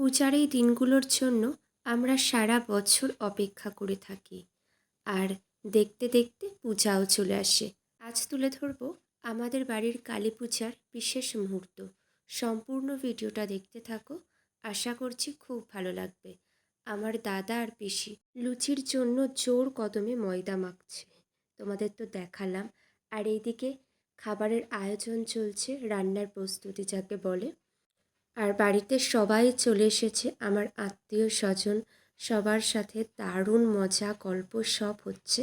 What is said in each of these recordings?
পূজার এই দিনগুলোর জন্য আমরা সারা বছর অপেক্ষা করে থাকি। আর দেখতে দেখতে পূজাও চলে আসে। আজ তুলে ধরবো আমাদের বাড়ির কালী পূজার বিশেষ মুহূর্ত। সম্পূর্ণ ভিডিওটা দেখতে থাকো। আশা করছি খুব ভালো লাগবে। আমার দাদা আর পিসি লুচির জন্য জোর কদমে ময়দা মাখছে। তোমাদের তো দেখালাম। আর এইদিকে খাবারের আয়োজন চলছে, রান্নার প্রস্তুতি যাকে বলে। আর বাড়িতে সবাই চলে এসেছে। আমার আত্মীয় স্বজন, সবার সাথে দারুণ মজা, গল্প সব হচ্ছে।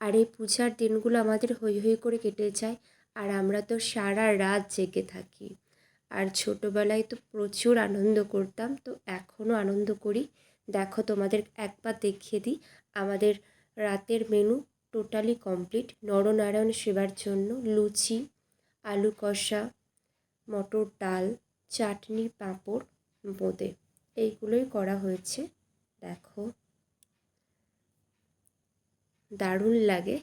আর এই পূজার দিনগুলো আমাদের হৈ হৈ করে কেটে যায় আর আমরা তো সারা রাত জেগে থাকি। আর ছোটোবেলায় তো প্রচুর আনন্দ করতাম, তো এখনও আনন্দ করি। দেখো তোমাদের একবার দেখিয়ে দিই, আমাদের রাতের মেনু টোটালি কমপ্লিট। নরনারায়ণ সেবার জন্য লুচি, আলু কষা, মটর ডাল চাটনি পাঁপড় বোঁদে। এইগুলোই করা হয়েছে। দেখো। দারুণ লাগে।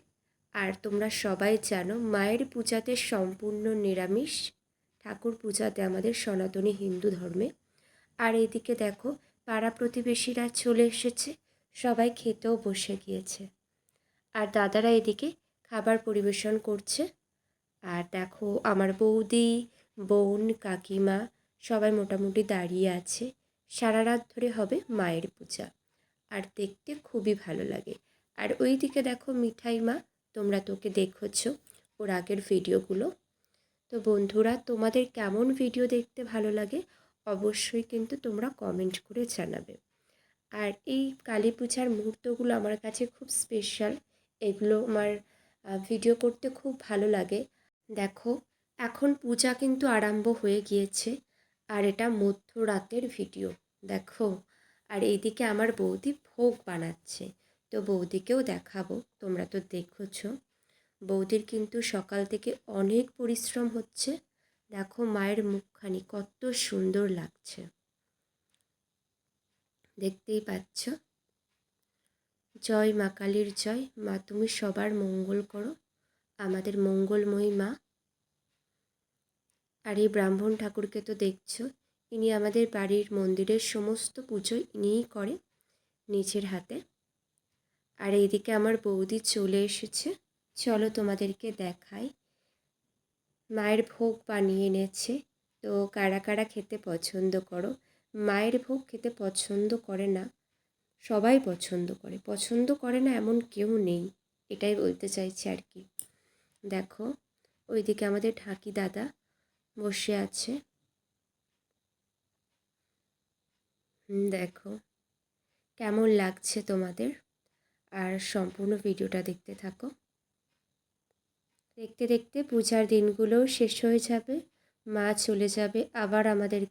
আর তোমরা সবাই জানো, মায়ের পূজাতে সম্পূর্ণ নিরামিষ। ঠাকুর পূজাতে আমাদের সনাতনী হিন্দু ধর্মে। আর এদিকে দেখো, পাড়া প্রতিবেশীরা চলে এসেছে। সবাই খেতেও বসে গিয়েছে। আর দাদারা এদিকে খাবার পরিবেশন করছে। আর দেখো, আমার বৌদি, বোন, কাকিমা সবাই মোটামুটি দাঁড়িয়ে আছে। সারা রাত ধরে হবে মায়ের পূজা। আর দেখতে খুবই ভালো লাগে। আর ওই দিকে দেখো মিঠাই মা, তোমরা তোকে দেখেছ ওর আগের ভিডিওগুলো। তো বন্ধুরা, তোমাদের কেমন ভিডিও দেখতে ভালো লাগে অবশ্যই কিন্তু তোমরা কমেন্ট করে জানাবে। আর এই কালী পূজার মুহূর্তগুলো আমার কাছে খুব স্পেশাল এগুলো আমার ভিডিও করতে খুব ভালো লাগে। দেখো, এখন পূজা কিন্তু আরম্ভ হয়ে গিয়েছে। আর এটা মধ্যরাতের ভিডিও, দেখো। আর এইদিকে আমার বৌদি ভোগ বানাচ্ছে। তো বৌদিকেও দেখাবো, তোমরা তো দেখেছ। বৌদির কিন্তু সকাল থেকে অনেক পরিশ্রম হচ্ছে। দেখো মায়ের মুখখানি কত সুন্দর লাগছে। দেখতেই পাচ্ছ? জয় মা কালীর জয়। মা, তুমি সবার মঙ্গল করো। আমাদের মঙ্গলময়ী মা আর এই ব্রাহ্মণ ঠাকুরকে তো দেখছ, ইনি আমাদের বাড়ির মন্দিরের সমস্ত পুজো ইনিই করে নিজের হাতে। আর এইদিকে আমার বৌদি চলে এসেছে। চলো তোমাদেরকে দেখাই। মায়ের ভোগ বানিয়ে এনেছে। তো কারা কারা খেতে পছন্দ করো? মায়ের ভোগ খেতে পছন্দ করে না, সবাই পছন্দ করে। পছন্দ করে না এমন কেউ নেই, এটাই বলতে চাইছি আর কি। দেখো, ওইদিকে আমাদের ঢাকি দাদা বসে আছে। দেখো। কেমন লাগছে তোমাদের? আর সম্পূর্ণ ভিডিওটা দেখতে থাকো। দেখতে দেখতে পূজার দিনগুলোও শেষ হয়ে যাবে, মা চলে যাবে, আবার আমাদের